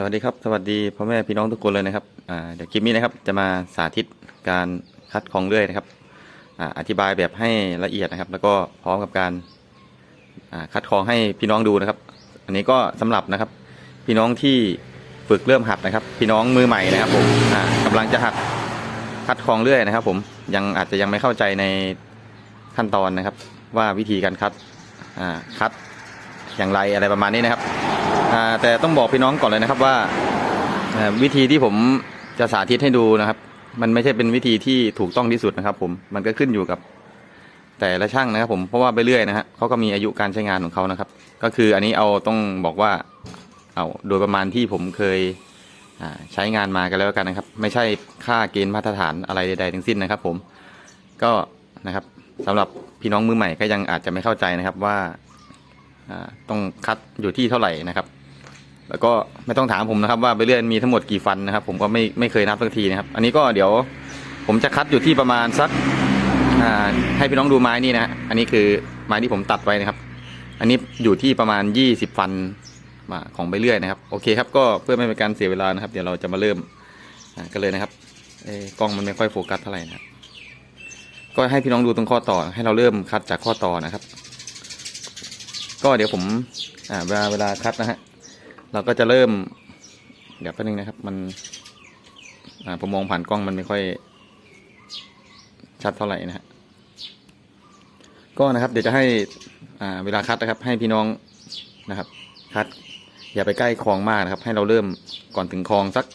สวัสดีครับ สวัสดีพ่อแม่พี่น้องทุกคนเลยนะครับเดี๋ยวคลิปนี้นะครับจะมาสาธิตการคัดของเลื่อยนะครับออธิบายแบบให้ละเอียดนะครับ แล้วก็พร้อมกับการคัดของให้พี่น้องดูนะครับ อันนี้ก็สำหรับนะครับ พี่น้องที่ฝึกเริ่มหัดนะครับ พี่น้องมือใหม่นะครับผมอ่ากำลังจะหัดคัดของเลื่อยนะครับ ผมยังอาจจะยังไม่เข้าใจในขั้นตอนนะครับ ว่าวิธีการคัดคัดอย่างไรอะไรประมาณนี้นะครับ แต่ต้องบอกพี่น้องก่อนเลยนะครับว่าวิธีที่ผมจะสาธิตให้ดูนะครับ มันไม่ใช่เป็นวิธีที่ถูกต้องที่สุดนะครับ ผมมันก็ขึ้นอยู่กับ แต่ละช่างนะครับ ผมเพราะว่าไปเรื่อยนะฮะเขาก็มีอายุการใช้งานของเขานะครับ ก็คืออันนี้เอาต้องบอกว่าเอาโดยประมาณที่ผมเคยใช้งานมากันแล้วกันนะครับ ไม่ใช่ค่าเกณฑ์มาตรฐานอะไรใดๆทั้งสิ้นนะครับ ผมก็นะครับสำหรับพี่น้องมือใหม่ก็ยังอาจจะไม่เข้าใจนะครับว่าต้องคัดอยู่ที่เท่าไหร่นะครับ แล้วก็ไม่ต้องถามผมนะครับว่าไปเรื่อยมีทั้งหมดกี่ฟันนะครับ ผมก็ไม่ไม่เคยนับสักทีนะครับ อันนี้ก็เดี๋ยวผมจะคัดอยู่ที่ประมาณสักให้พี่น้องดูไม้นี่นะฮะอันนี้คือไม้ที่ผมตัดไว้นะครับ อันนี้อยู่ที่ประมาณ 20 ฟันมาของไปเรื่อยนะครับ โอเคครับก็เพื่อไม่เป็นการเสียเวลานะครับ เดี๋ยวเราจะมาเริ่มกันเลยนะครับกล้องมันไม่ค่อยโฟกัสเท่าไหร่นะครับก็ให้พี่น้องดูตรงข้อต่อ ให้เราเริ่มคัดจากข้อต่อนะครับ ก็เดี๋ยวผมเวลาเวลาคัดนะฮะ เราก็จะเริ่ม เดี๋ยวแป๊บนึงนะครับ มันผมมองผ่านกล้องมันไม่ค่อย ชัดเท่าไหร่นะฮะก็นะครับ เดี๋ยวจะให้อ่าเวลาคัดนะครับ ให้พี่น้องนะครับ คัด อย่าไปใกล้คลองมากนะครับ ให้เราเริ่มก่อนถึงคลองสัก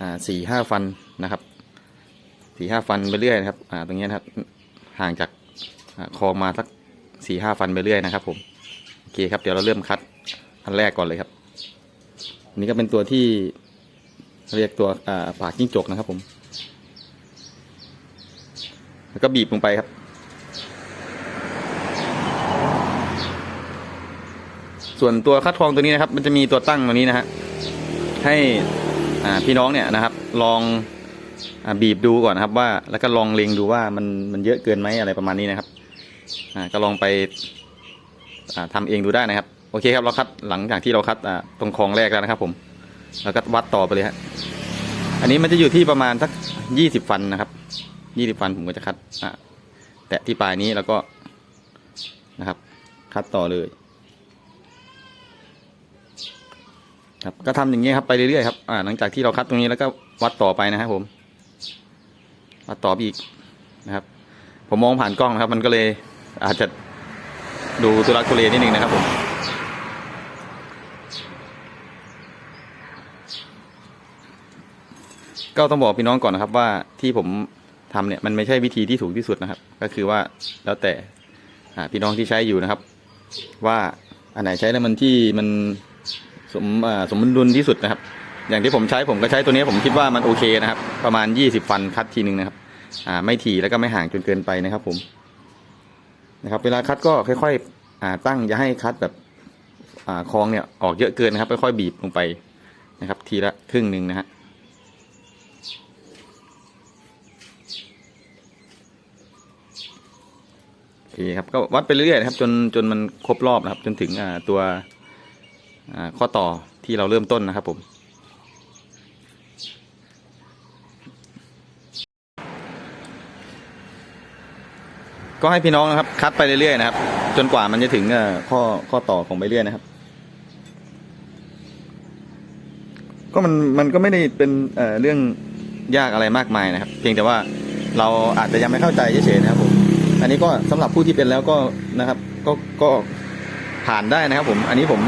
อ่าสี่ห้าฟันนะครับสี่ห้าฟันไปเรื่อยนะครับอ่าตรงนี้นะครับ ห่างจากคลองมาสักสี่ห้าฟันไปเรื่อยนะครับ ผมโอเคครับเดี๋ยวเราเริ่มคัดอันแรกก่อนเลยครับ อันนี้ก็เป็นตัวที่เรียกตัวปากจิ้งจกนะครับผม แล้วก็บีบลงไปครับ ส่วนตัวคัดทองตัวนี้นะครับ มันจะมีตัวตั้งตัวนี้นะฮะ ให้พี่น้องเนี่ยนะครับ ลองอบีบดูก่อนนะครับ ว่าแล้วก็ลองเล็งดูว่ามันมันเยอะเกินไหมอะไรประมาณนี้นะครับก็ลองไปอ่าทำเองดูได้นะครับ โอเคครับเราคัดหลังจากที่เราคัดตรงคลองแรกแล้วนะครับ ผมแล้วก็วัดต่อไปเลยฮะอันนี้มันจะอยู่ที่ประมาณสักยี่สิบฟันนะครับยี่สิบฟันผมก็จะคัดอ่าแตะที่ปลายนี้แล้วก็นะครับ คัดต่อเลย ครับก็ทำอย่างนี้ครับไปเรื่อยๆครับอ่าหลังจากที่เราคัดตรงนี้แล้วก็วัดต่อไปนะครับผม วัดต่อไปอีกนะครับ ผมมองผ่านกล้องนะครับ มันก็เลยอาจจะดูตุลักทุเลนิดนึงนะครับผม ก็ต้องบอกพี่น้องก่อนนะครับว่าที่ผมทำเนี่ยมันไม่ใช่วิธีที่ถูกที่สุดนะครับ ก็คือว่าแล้วแต่พี่น้องที่ใช้อยู่นะครับ ว่าอันไหนใช้แล้วมันที่มันสมสมดุลที่สุดนะครับ อย่างที่ผมใช้ผมก็ใช้ตัวนี้ผมคิดว่ามันโอเคนะครับ ประมาณ 20 ฟันคัดทีหนึ่งนะครับอ่าไม่ถี่แล้วก็ไม่ห่างจนเกินไปนะครับ ผมนะครับ เวลาคัดก็ค่อยๆอ่าตั้งอย่าให้คัดแบบอ่าคลองเนี่ยออกเยอะเกินนะครับค่อยๆบีบลงไปนะครับ ทีละครึ่งหนึ่งนะฮะโอเคครับก็วัดไปเรื่อยๆครับจนจนมันครบรอบนะครับ จนถึงตัวข้อต่อที่เราเริ่มต้นนะครับผมก็ให้พี่น้องนะครับ คัดไปเรื่อยๆนะครับ จนกว่ามันจะถึงข้อข้อต่อของใบเลื่อยนะครับ ก็มันมันก็ไม่ได้เป็นเเรื่องยากอะไรมากมายนะครับ เพียงแต่ว่าเราอาจจะยังไม่เข้าใจเฉยๆนะครับผม อันนี้ก็สำหรับผู้ที่เป็นแล้วก็นะครับ ก็ก็ผ่านได้นะครับ ผม อันนี้ผม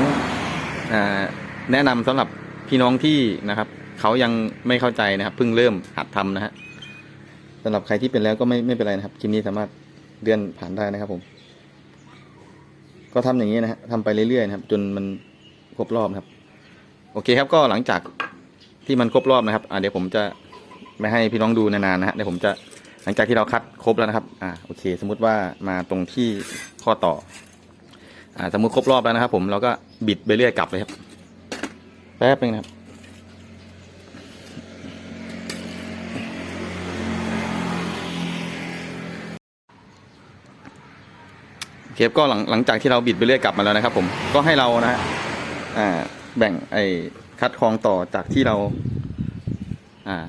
แนะนำสำหรับพี่น้องที่นะครับเขายังไม่เข้าใจนะครับเพิ่งเริ่มหัดทำนะฮะสำหรับใครที่เป็นแล้วก็ไม่ไม่เป็นไรนะครับคลิปนี้สามารถเลื่อนผ่านได้นะครับ ผม ก็ทำอย่างนี้นะฮะทำไปเรื่อยๆนะครับ จนมันครบรอบนะครับ โอเคครับก็หลังจากที่มันครบรอบนะครับ อ่าเดี๋ยวผมจะไม่ให้พี่น้องดูนานๆนะฮะเดี๋ยวผมจะ หลังจากที่เราคัดครบแล้วนะครับ อ่า โอเค สมมุติว่ามาตรงที่ข้อต่อ อ่า สมมุติครบรอบแล้วนะครับ ผม เราก็บิดไปเรื่อยกลับเลยครับ แป๊บนึงนะครับ เคครับก็หลังหลังจากที่เราบิดไปเรื่อยกลับมาแล้วนะครับ ผม ก็ให้เรานะฮะ อ่า แบ่งไอ้คัดคลองต่อจากที่เรา อ่า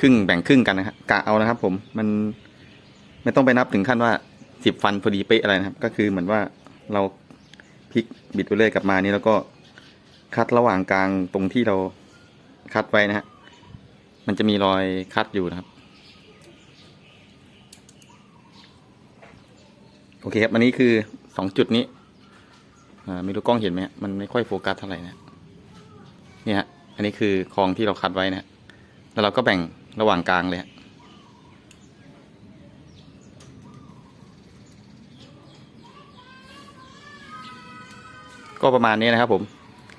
ครึ่งแบ่งครึ่งกันนะครับกะเอานะครับ ผมมันไม่ต้องไปนับถึงขั้นว่าสิบฟันพอดีเป๊ะอะไรนะครับ ก็คือเหมือนว่าเราพลิกบิดไปเรื่อยกลับมานี่แล้วก็คัดระหว่างกลางตรงที่เราคัดไว้นะฮะมันจะมีรอยคัดอยู่นะครับ โอเคครับอันนี้คือสองจุดนี้อ่าไม่รู้กล้องเห็นไหมมันไม่ค่อยโฟกัสเท่าไหร่นะ เนี่ยฮะ อันนี้คือคลองที่เราคัดไว้นะ แล้วเราก็แบ่ง ระหว่างกลางเลยก็ประมาณนี้นะครับผม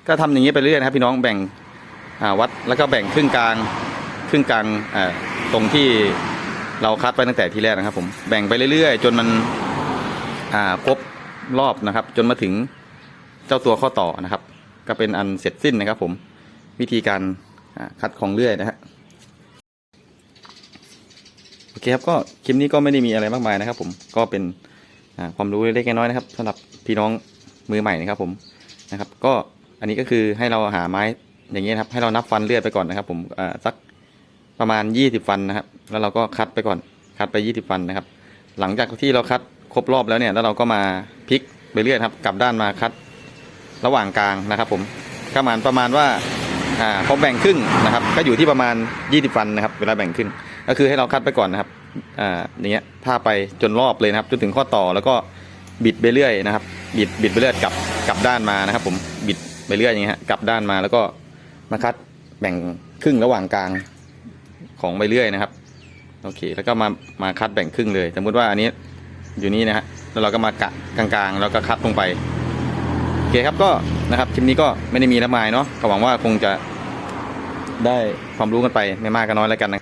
ก็ทำอย่างนี้ไปเรื่อยนะครับ พี่น้องแบ่งวัดแล้วก็แบ่งครึ่งกลางครึ่งกลางตรงที่เราคัดไว้ตั้งแต่ทีแรกนะครับ ผมแบ่งไปเรื่อยๆ จนมันครบรอบนะครับ จนมาถึงเจ้าตัวข้อต่อนะครับ ก็เป็นอันเสร็จสิ้นนะครับ ผมวิธีการคัดของเลื่อยนะฮะโอ เคครับก็คลิปนี้ก็ไม่ได้มีอะไรมากมายนะครับ ผมก็เป็นความรู้เล็กๆน้อยๆนะครับสำหรับพี่น้องมือใหม่นะครับ ผมนะครับ ก็อันนี้ก็คือให้เราหาไม้อย่างเงี้ยครับ ให้เรานับฟันเลื่อยไปก่อนนะครับ ผมสักประมาณยี่สิบฟันนะครับ แล้วเราก็คัดไปก่อนคัดไปยี่สิบฟันนะครับ หลังจากที่เราคัดครบรอบแล้วเนี่ย แล้วเราก็มาพลิกไปเรื่อยครับ กลับด้านมาคัดระหว่างกลางนะครับ ผมก็หมานประมาณว่าอ่าพอแบ่งครึ่งนะครับ ก็อยู่ที่ประมาณ 20 ฟันนะครับ เวลาแบ่งครึ่ง ก็คือให้เราคัดไปก่อนนะครับอ่าอย่างเงี้ยผ้าไปจนรอบเลยนะครับ จนถึงข้อต่อแล้วก็บิดไปเรื่อยนะครับ บิดบิดไปเรื่อยกลับกลับด้านมานะครับ ผมบิดไปเรื่อยอย่างเงี้ยกลับด้านมาแล้วก็มาคัดแบ่งครึ่งระหว่างกลางของไปเรื่อยนะครับโอเค แล้วก็มามาคัดแบ่งครึ่งเลย สมมติว่าอันนี้อยู่นี่นะฮะแล้วเราก็มากะกลางๆแล้วก็คัดลงไปโอเคครับก็นะครับคลิปนี้ก็ไม่ได้มีละไมเนาะก็หวังว่าคงจะได้ความรู้กันไปไม่มากก็น้อยแล้วกันนะ